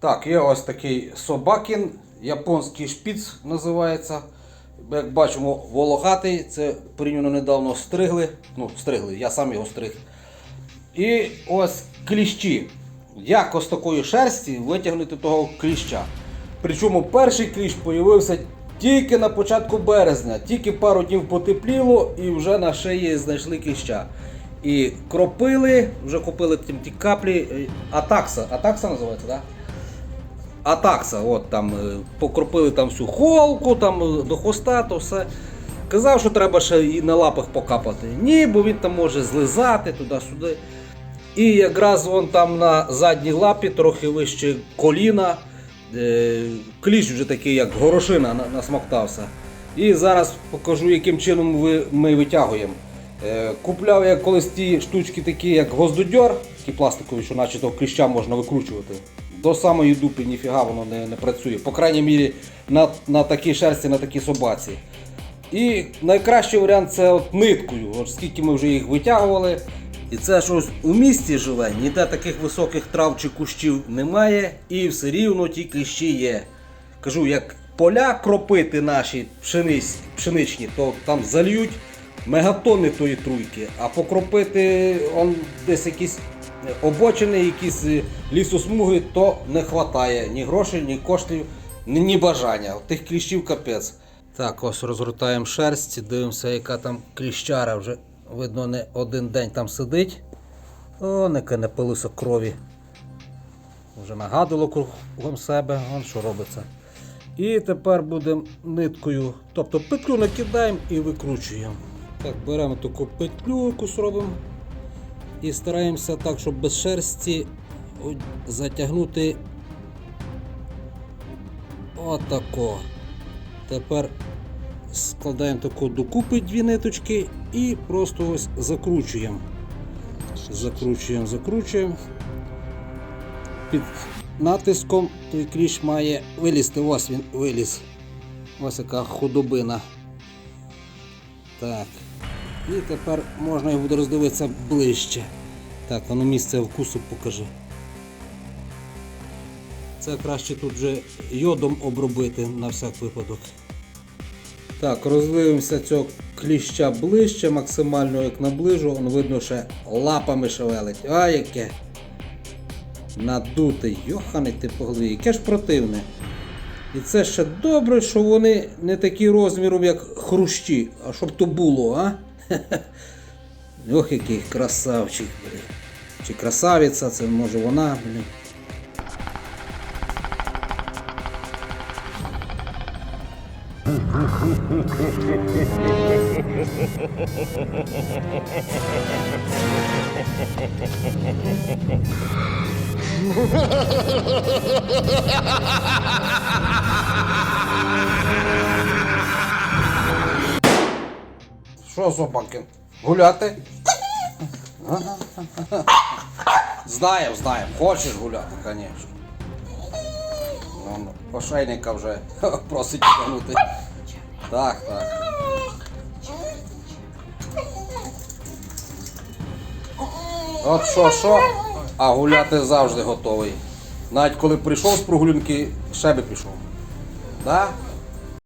Так, є ось такий собакін, японський шпіц називається. Як бачимо, вологатий. Це порівняно недавно стригли. Ну, стригли, я сам його стриг. І ось кліщі. Як ось такої шерсті витягнути того кліща. Причому перший кліщ з'явився тільки на початку березня, тільки пару днів потепліло і вже на шиї знайшли кліща. І кропили, вже купили ті каплі. е, Атакса. Атакса називається, так? Да? Атакса, от там е, покропили там всю холку, там е, до хвоста, то все. Казав, що треба ще і на лапах покапати. Ні, бо він там може злизати туди-сюди. І якраз вон там на задній лапі, трохи вище коліна, е, кліщ вже такий, як горошина, на- насмоктався. І зараз покажу, яким чином ми витягуємо. Купляв я колись ті штучки такі, як гвоздодьор, такі пластикові, що наче того кліща можна викручувати. До самої дупи ніфіга воно не, не працює. По крайній мірі на, на такій шерсті, на такій собаці. І найкращий варіант це от ниткою. Скільки ми вже їх витягували. І це щось у місті живе, ніде таких високих трав чи кущів немає, і все рівно ті кліщі є. Кажу, як поля кропити наші пшеничні, то там зальють мегатонни тої труйки, а покропити он десь якісь обочини, якісь е, лісосмуги, то не вистачає ні грошей, ні коштів, ні, бажання. Тих кліщів капець. Так, ось розгортаємо шерсть, дивимося, яка там кліщара вже видно не один день там сидить. О, яке не пилися крові. Вже нагадувало кругом себе, он що робиться. І тепер будемо ниткою, тобто петлю накидаємо і викручуємо. Так, беремо таку петлю, якусь робимо. І стараємося так, щоб без шерсті затягнути отако. Тепер складаємо таку докупи дві ниточки і просто ось закручуємо. Закручуємо, закручуємо. Під натиском той кліщ має вилізти. Ось він виліз. Ось яка худобина. Так. І тепер можна його буде роздивитися ближче. Так, воно місце вкусу покажи. Це краще тут вже йодом обробити на всяк випадок. Так, роздивимося цього кліща ближче, максимально як наближу, он видно, що лапами шевелить. А яке! Надутий, йоханий ти по голові, яке ж противне. І це ще добре, що вони не такі розміром, як хрущі, а щоб то було, а? Ох, який красавчик, блін. Чи красавиця, це може вона, блін. Що, собаки? Гуляти? Знаємо, знаємо. Хочеш гуляти, звісно. Ну, ошейника вже просить тягнути. Так, так. От що, що, а гуляти завжди готовий. Навіть коли прийшов з прогулянки, ще би пішов. Да?